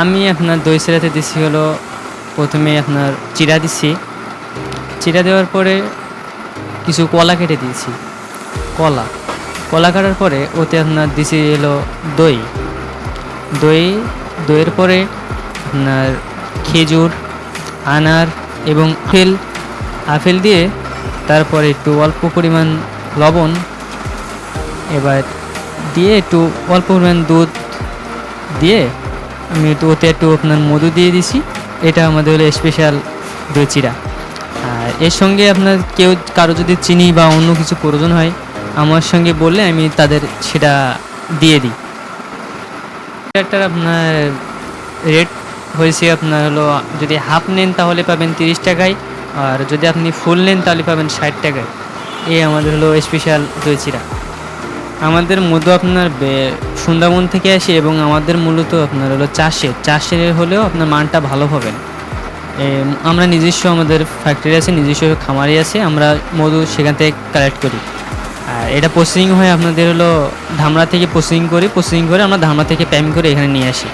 আমি আপনার দই চিরাতে দিছি হলো প্রথমে আপনার চিরা দিছি। চিরা দেওয়ার পরে কিছু কলা কেটে দিয়েছি। কলা। কলা কাটার পরে ওতে আপনার দিছি হলো দই। দই, দইয়ের পরে আপনার খেজুর, আনার এবং আপেল। আপেল দিয়ে তারপরে একটু অল্প পরিমাণ লবণ, এবার দিয়ে একটু অল্প পরিমাণ দুধ দিয়ে আমি একটু ওতে একটু আপনার মধু দিয়ে দিছি। এটা আমাদের হলো স্পেশাল দই চিরা আর এর সঙ্গে আপনার কেউ কারও যদি চিনি বা অন্য কিছু প্রয়োজন হয়, আমার সঙ্গে বললে আমি তাদের সেটা দিয়ে দিই। এটার আপনার রেট হয়েছে আপনার হলো, যদি হাফ নেন তাহলে পাবেন তিরিশ টাকায়, আর যদি আপনি ফুল নেন তাহলে পাবেন ষাট টাকায়। এই আমাদের হলো স্পেশাল দই চিরা আমাদের মধু আপনার সুন্দরবন থেকে আসে এবং আমাদের মূলত আপনার হলো চাষের। চাষের হলেও আপনার মানটা ভালো হবে। আমরা নিজস্ব আমাদের ফ্যাক্টরি আছে, নিজস্ব খামারি আছে, আমরা মধু সেখান থেকে কালেক্ট করি। আর এটা প্রসেসিং হয় আপনাদের হলো ধামরা থেকে প্রসেসিং করি। প্রসেসিং করে আমরা ধামরা থেকে প্যাম করে এখানে নিয়ে আসি।